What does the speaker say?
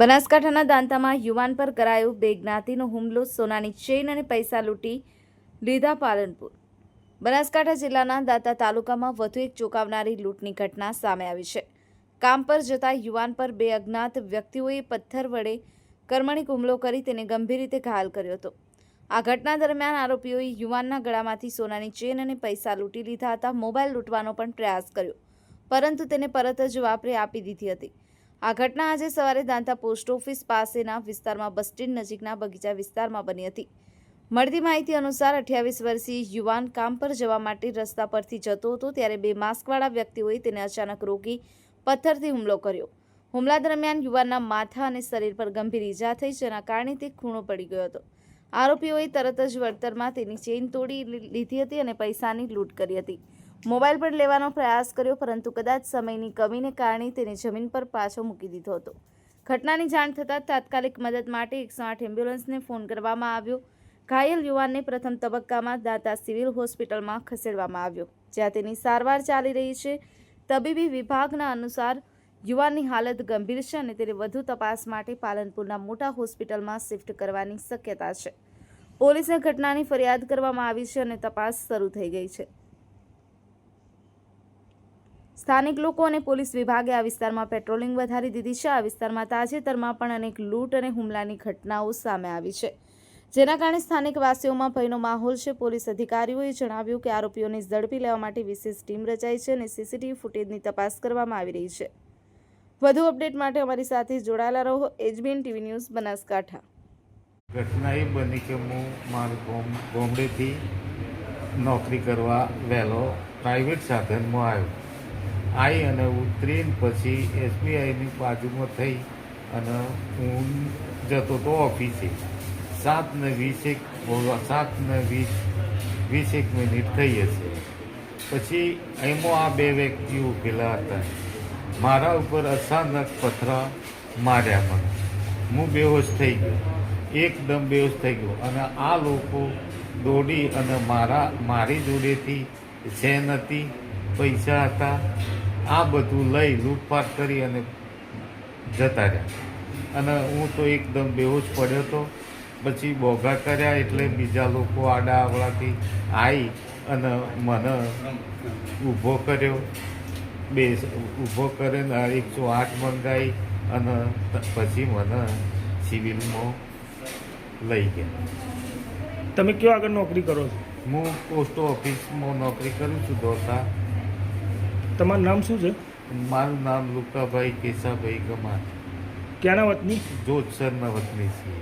બનાસકાંઠાના દાંતામાં યુવાન પર કરાયો બે જ્ઞાતિનો હુમલો, સોનાની ચેઇન અને પૈસા લૂંટી લીધા પાલનપુર. બનાસકાંઠા જિલ્લાના દાંતા તાલુકામાં વધુ એક ચોંકાવનારી લૂંટની ઘટના સામે આવી છે. કામ પર જતા યુવાન પર બે અજ્ઞાત વ્યક્તિઓએ પથ્થર વડે કર્મણિક હુમલો કરી તેને ગંભીર રીતે ઘાયલ કર્યો હતો. આ ઘટના દરમિયાન આરોપીઓએ યુવાનના ગળામાંથી સોનાની ચેન અને પૈસા લૂંટી લીધા હતા, મોબાઈલ લૂંટવાનો પણ પ્રયાસ કર્યો, પરંતુ તેને પરત જ વાપરી આપી દીધી હતી. આ ઘટના આજે સવારે દાંતા પોસ્ટ ઓફિસ પાસેના વિસ્તારમાં બસ સ્ટેન્ડ નજીકના બગીચા વિસ્તારમાં બની હતી. મળતી માહિતી અનુસાર અઠ્યાવીસ વર્ષીય યુવાન કામ પર જવા માટે રસ્તા પરથી જતો હતો ત્યારે બે માસ્કવાળા વ્યક્તિઓએ તેને અચાનક રોકી પથ્થરથી હુમલો કર્યો. હુમલા દરમિયાન યુવાનના માથા અને શરીર પર ગંભીર ઈજા થઈ જેના કારણે તે ખૂણો પડી ગયો હતો. આરોપીઓએ તરત જ વળતરમાં તેની ચેઇન તોડી લીધી હતી અને પૈસાની લૂંટ કરી હતી. મોબાઈલ પણ લેવાનો પ્રયાસ કર્યો, પરંતુ કદાચ સમયની કમીને કારણે તેને જમીન પર પાછો મૂકી દીધો હતો. ઘટનાની જાણ થતાં તાત્કાલિક મદદ માટે એકસો આઠ એમ્બ્યુલન્સને ફોન કરવામાં આવ્યો. ઘાયલ યુવાનને પ્રથમ તબક્કામાં દાતા સિવિલ હોસ્પિટલમાં ખસેડવામાં આવ્યો, જ્યાં તેની સારવાર ચાલી રહી છે. તબીબી વિભાગના અનુસાર, યુવાનની હાલત ગંભીર છે અને તેને વધુ તપાસ માટે પાલનપુરના મોટા હોસ્પિટલમાં શિફ્ટ કરવાની શક્યતા છે. પોલીસને ઘટનાની ફરિયાદ કરવામાં આવી છે અને તપાસ શરૂ થઈ ગઈ છે. સ્થાનિક લોકો અને પોલીસ વિભાગે આ વિસ્તારમાં પેટ્રોલિંગ વધારી દીધી છે. આ વિસ્તારમાં તાજેતરમાં પણ અનેક લૂંટ અને હુમલાની ઘટનાઓ સામે આવી છે. જેના કારણે સ્થાનિક વાસીઓમાં ભયનો માહોલ છે. પોલીસ અધિકારીઓએ જણાવ્યું કે આરોપીઓને ઝડપી લેવા માટે વિશેષ ટીમ રચાઈ છે અને સીસીટીવી ફૂટેજની તપાસ કરવામાં આવી રહી છે. વધુ અપડેટ માટે અમારી સાથે જોડાયેલા રહો. HBN TV news, Banaskantha. ઘટના એ બની કે હું મારું ગોમડેથી નોકરી કરવા વહેલો પ્રાઇવેટ સાધનમાં આવ્યો. આવી અને ઉતરીને પછી એસબીઆઈની બાજુમાં થઈ અને હું જતો તો ઓફિસે. સાત ને વીસેક સાત ને વીસ વીસેક મિનિટ થઈ હશે. પછી એમાં આ બે વ્યક્તિ ઉભેલા હતા. મારા ઉપર અચાનક પથરા માર્યા મને. હું બેહોશ થઈ ગયો. એકદમ બેહોશ થઈ ગયો. અને આ લોકો દોડી અને મારા, મારી જોડેથી ચેન હતી, પૈસા હતા આ બધું લઈ લૂંટફાટ કરી અને જતા રહ્યા. અને હું તો એકદમ બેહોશ પડ્યો હતો પછી બોઘા કર્યા એટલે બીજા લોકો આડા આવડાથી આવી અને મને ઊભો કર્યો. બે ઊભો કરીને એકસો આઠ મંગાવી અને પછી મને સિવિલમાં લઈ ગયા. તમે કયો આગળ નોકરી કરો છો? હું પોસ્ટ ઓફિસમાં નોકરી કરું છું દોતા તમારું નામ શું છે? મારું નામ લુકાભાઈ કેશાભાઈ ગમાર ક્યાંના વતની? જોધસરના વતની છીએ.